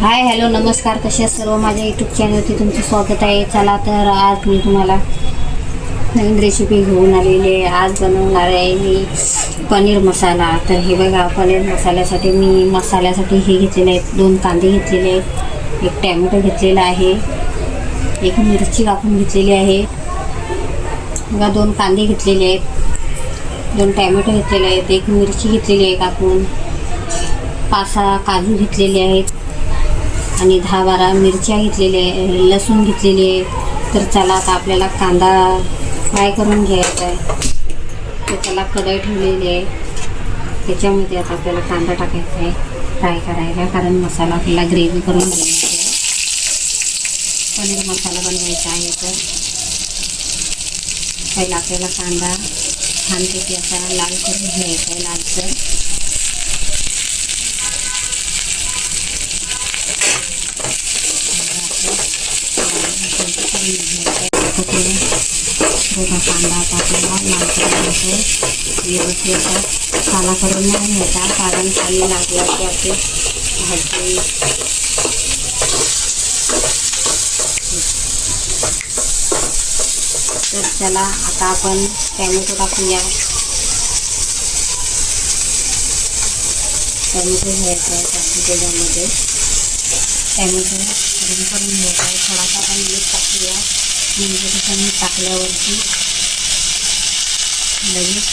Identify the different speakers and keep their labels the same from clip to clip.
Speaker 1: Hi hello नमस्कार. कसे सर्व? माझ्या यूट्यूब चॅनलवरती तुमचं स्वागत आहे. चला तर आज मी तुम्हाला नवीन रेसिपी घेऊन आलेली आहे. आज बनवणार आहे मी पनीर मसाला. तर हे बघा पनीर मसाल्यासाठी मी मसाल्यासाठी हे घेतलेले आहेत दोन कांदे घेतलेले आहेत. एक टॅमॅटो घेतलेला आहे. एक मिरची कापून घेतलेली आहे. बघा दोन कांदे घेतलेले आहेत. दोन टॅमॅटो घेतलेले आहेत. एक मिरची घेतलेली आहे कापून. पाच सहा काजू घेतलेले आहेत. आणि दहा बारा मिरच्या घेतलेल्या आहे लसूण घेतलेली आहे. तर चला आता आपल्याला कांदा फ्राय करून घ्यायचा आहे. तर त्याला कढई ठेवलेली आहे. त्याच्यामध्ये आता आपल्याला कांदा टाकायचा आहे. फ्राय करायला कारण मसाला आपल्याला ग्रेव्ही करून घ्यायचा आहे. पनीर मसाला बनवायचा आहे तर पहिला आपल्याला कांदा छानपैकी असा लाल करून घ्यायचा आहे लालसर. थोडा कांदा टाकलेला आपल्याला लाल व्यवस्थित काला करून नाही घ्यायचा कारण खाली लागला की आपली भाजी तर चला आता आपण टॅमॅटो टाकूया. टॅमॅटो घ्यायचा आहे टाकून त्याच्यामध्ये. टॅमॅटो करून घ्यायचा आहे. थोडासा आपण मीठ टाकूया. म्हणजे टाकल्यावरती लगेच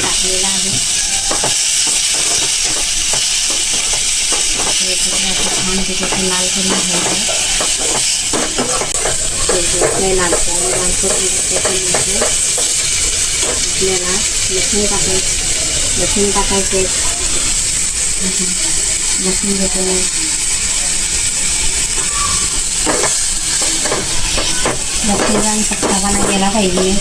Speaker 1: टाकलेला आहे. छान तिथे लाल करून घ्यायचं आहे. लाल करून लाल करून आपल्याला लसूण टाकायचं लसूण टाकायचं लसूण घेतलं लसूण आणि पत्तापाना गेला पाहिजे.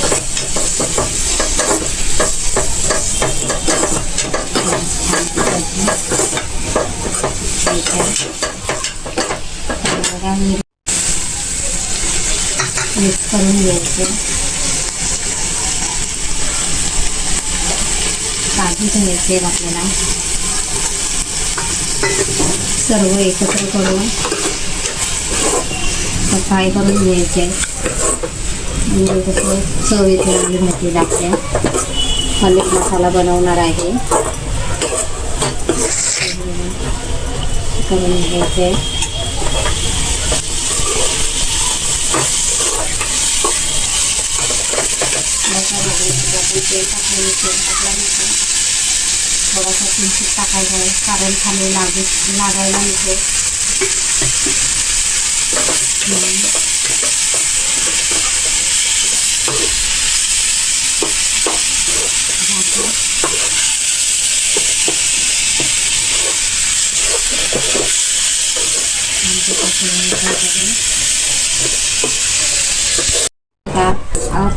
Speaker 1: मिक्स करून घ्यायचं. काजू घ्यायचे आपल्याला. सर्व एकत्र करून. सफाई करून घ्यायचे म्हणजे कसं चव येते आणि भाजीला आपल्या पनीर मसाला बनवणार आहे करून घ्यायचे थोडासा किंचित टाकायचा आहे कारण खाली लागू लागायला नको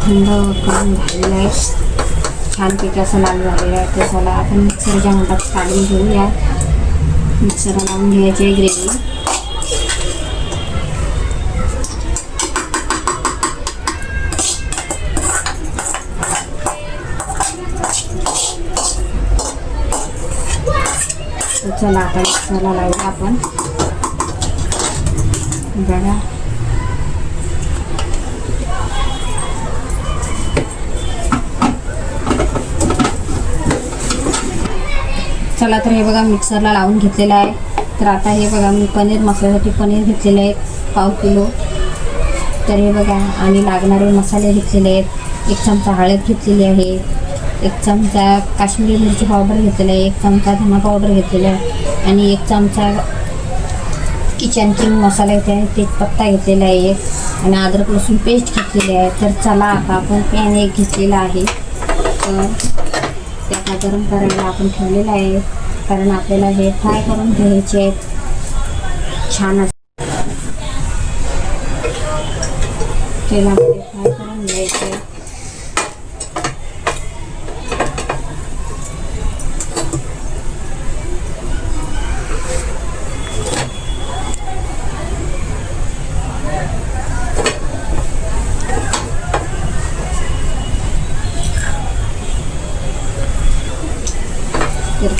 Speaker 1: थंड करून झालेलं आहे छानपैकी असं लाल झालेलं आहे तर चला आपण मिक्सरच्या मोठात काढून घेऊया मिक्सरला लावून घ्यायची आहे ग्रेव्ही चला आता मिक्सरला लावूया आपण. बघा. चला तर हे बघा मिक्सरला लावून घेतलेलं आहे. तर आता हे बघा मी पनीर मसाल्यासाठी पनीर घेतलेलं आहे पाव किलो. तर हे बघा आणि लागणारे मसाले घेतलेले आहेत. एक चमचा हळद घेतलेली आहे. एक चमचा काश्मीरी मिरची पावडर घेतलेला आहे एक चमचा धना पावडर घेतलेला आहे आणि एक चमचा किचन किंग मसाला येते तेजपत्ता घेतलेला आहे एक आणि अद्रक लसूण पेस्ट घेतलेली आहे. तर चला आता आपण पॅन एक घेतलेला आहे. तर त्याला गरम करायला आपण ठेवलेला आहे कारण आपल्याला हे फ्राय करून घ्यायचे आहेत. छान असं तेलामध्ये फ्राय करून घ्यायचे तर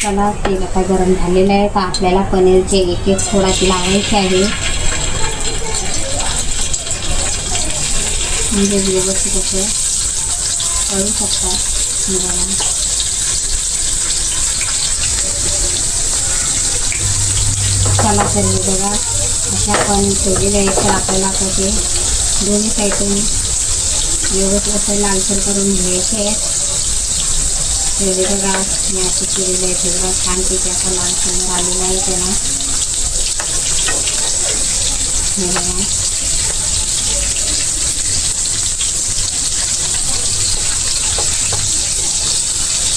Speaker 1: चला तेल आता गरम झालेलं आहे. तर आपल्याला पनीरचे एक एक थोडाशी लावायचे आहे. म्हणजे व्यवस्थित असं करू शकतात मुलाला चला तर हे बघा अशा पण ठेवलेले आहे तर आपल्याला आता ते दोन्ही साईडून व्यवस्थित असं लालसर करून घ्यायचे आहेत. ते हे बघा मी असे केलेले आहे ते बघा छानपैकी असा लाल कलर आलेला आहे त्याला हे बघा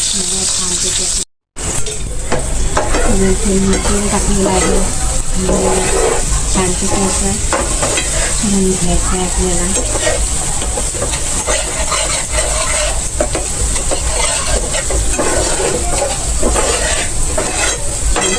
Speaker 1: हे बघा, छानपैकी असं तेल तेल टाकलेलं आहे आणि छानपैकी असं करून घ्यायचं आहे आपल्याला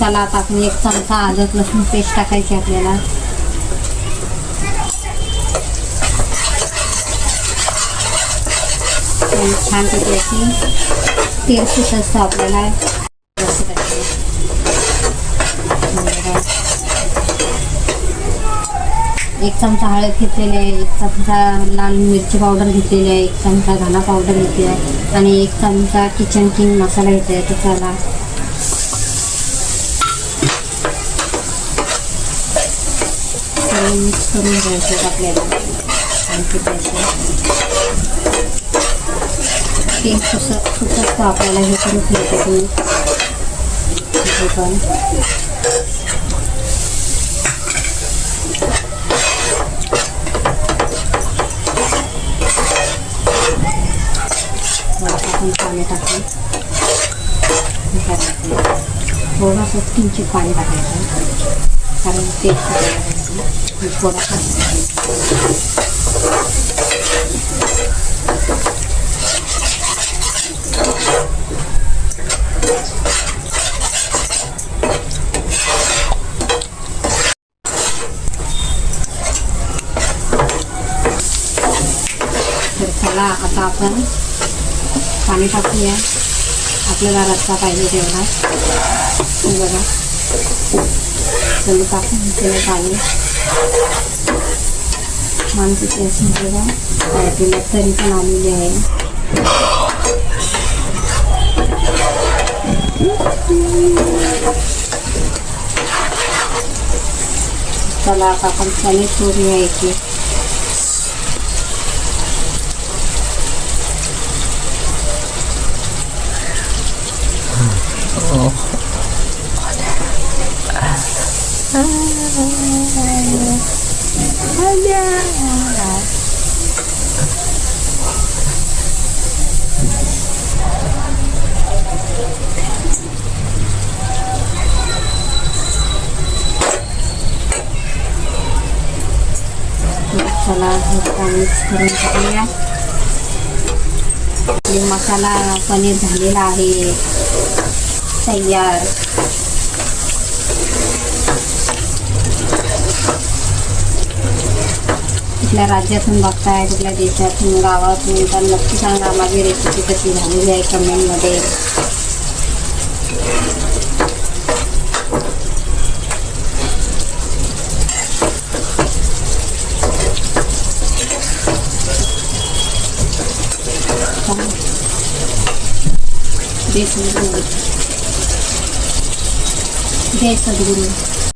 Speaker 1: चला आता आपण एक चमचा अद्रक लसूण पेस्ट टाकायची आपल्याला. छान छानपैकी तेल सुट असतं आपल्याला. एक चमचा हळद घेतलेली आहे एक चमचा लाल मिरची पावडर घेतलेली आहे एक चमचा धना पावडर घेतली आहे आणि एक चमचा किचन किंग मसाला घेतला आहे. त्याला चला सगळं मिक्स करून घ्यायचं आहे आपल्याला आणखी त्याचं ते सुसत सुसत आपल्याला हे करून घ्यायचं तुम्ही पण आपण पाणी टाकून. हे थोडंसं किंचित पाणी टाकायचं कारण ते थोडासा तर चला आता आपण पाणी टाकूया आपल्याला रस्ता पाहिजे तेवढा हे बघा चल टाकून घेतलेलं पाणी माणसाची असून बघा पायटीला तरी पण आलेली आहे चला आता आपण पनीर करूया एक एक. चला हे आता मिक्स करून टाकूया आपले मसाला पनीर झालेला आहे तयार कुठल्या राज्यातून बघताय कुठल्या देशातून गावातून? तर नक्की सांगा. माझी रेसिपी कशी झालेली आहे कमेंटमध्ये जय सद्गुरू. जय सद्गुरू.